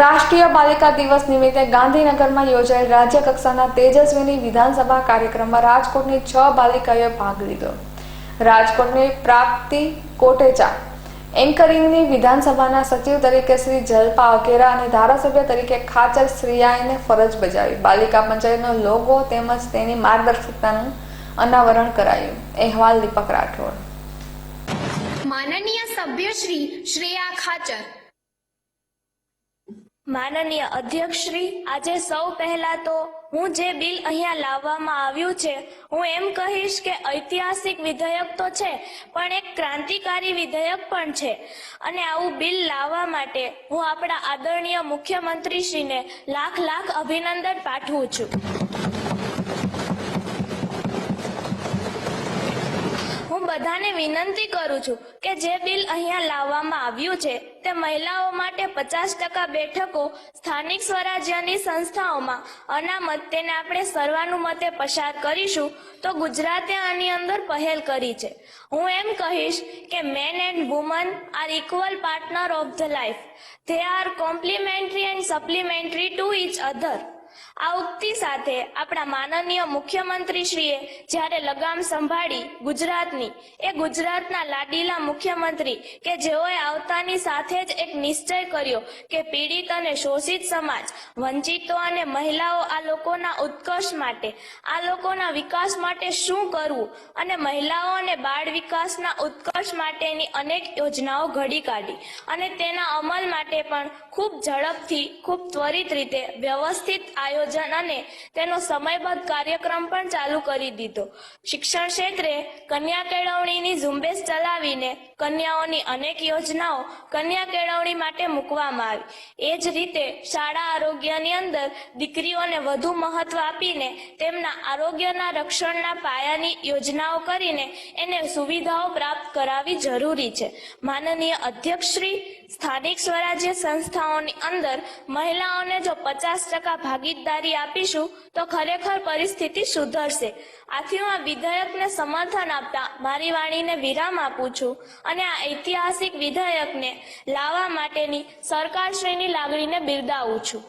રાષ્ટ્રીય બાલિકા દિવસ નિમિત્તે ગાંધીનગરમાં યોજાયેલ રાજ્ય કક્ષાના તેજસ્વીની વિધાનસભા કાર્યક્રમમાં રાજકોટની છ બાલિકાઓએ ભાગ લીધો. રાજકોટની પ્રાપ્તિ કોટેચા એન્કરિંગની વિધાનસભાના સચિવ તરીકે શ્રી જલપા અઘેરા અને ધારાસભ્ય તરીકે ખાચર શ્રીયાઈને ફરજ બજાવી. બાલિકા પંચાયતનો લોગો તેમજ તેની માર્ગદર્શિકતાનું અનાવરણ કરાયું. અહેવાલ દીપક રાઠોડ. માનનીય સભ્ય શ્રી શ્રેયા ખાચર માનનીય અધ્યક્ષશ્રી આજે સૌ પહેલા તો હું જે બિલ અહીંયા લાવવામાં આવ્યું છે, હું એમ કહીશ કે ઐતિહાસિક વિધેયક તો છે, પણ એક ક્રાંતિકારી વિધેયક પણ છે. અને આવું બિલ લાવવા માટે હું આપણા આદરણીય મુખ્યમંત્રીશ્રીને લાખ લાખ અભિનંદન પાઠવું છું. બધાને વિનંતી કરું છું કે જે બિલ અહીંયા લાવવામાં આવ્યું છે, તે મહિલાઓ માટે પચાસ ટકા બેઠકો સ્થાનિક સ્વરાજ્યની સંસ્થાઓમાં અનામત તેને આપણે સર્વાનુમતે પસાર કરીશું, તો ગુજરાતે આની અંદર પહેલ કરી છે. હું એમ કહીશ કે man and woman are equal partner of the life they are complementary and supplementary to each other આ ઉક્તિ સાથે આપણા માનનીય મુખ્યમંત્રીશ્રીએ જ્યારે લગામ સંભાળી ગુજરાતની, એ ગુજરાતના લાડીલા મુખ્યમંત્રી કે જેઓએ આવતાની સાથે જ એક નિશ્ચય કર્યો કે પીડિત અને શોષિત સમાજ, વંચિતો અને મહિલાઓ આ લોકોના ઉત્કર્ષ માટે, આ લોકોના વિકાસ માટે શું કરવું અને મહિલાઓ અને બાળ વિકાસના ઉત્કર્ષ માટેની અનેક યોજનાઓ ઘડી કાઢી અને તેના અમલ માટે પણ ખૂબ ઝડપથી, ખૂબ ત્વરિત રીતે વ્યવસ્થિત આયોજન અને તેનો સમયબદ્ધ કાર્યક્રમ પણ ચાલુ કરી દીધો. શિક્ષણ ક્ષેત્રે કન્યા કેળવણીની ઝુંબેશ ચલાવીને કન્યાઓની અનેક યોજનાઓ કન્યા કેળવણી માટે મૂકવામાં આવી. એ જ રીતે શાળા આરોગ્યની અંદર દીકરીઓને વધુ મહત્વ આપીને તેમના આરોગ્યના રક્ષણના પાયાની યોજનાઓ કરીને એને સુવિધાઓ પ્રાપ્ત કરાવી જરૂરી છે. માનનીય અધ્યક્ષશ્રી સ્થાનિક સ્વરાજ્ય સંસ્થાઓની અંદર મહિલાઓને જો પચાસ ટકા ભાગીદારી આપીશું તો ખરેખર પરિસ્થિતિ સુધરશે. આથી હું આ વિધેયકને સમર્થન આપતા મારી વાણીને વિરામ આપું છું અને આ ઐતિહાસિક વિધેયકને લાવવા માટેની સરકારશ્રીની લાગણીને બિરદાવું છું.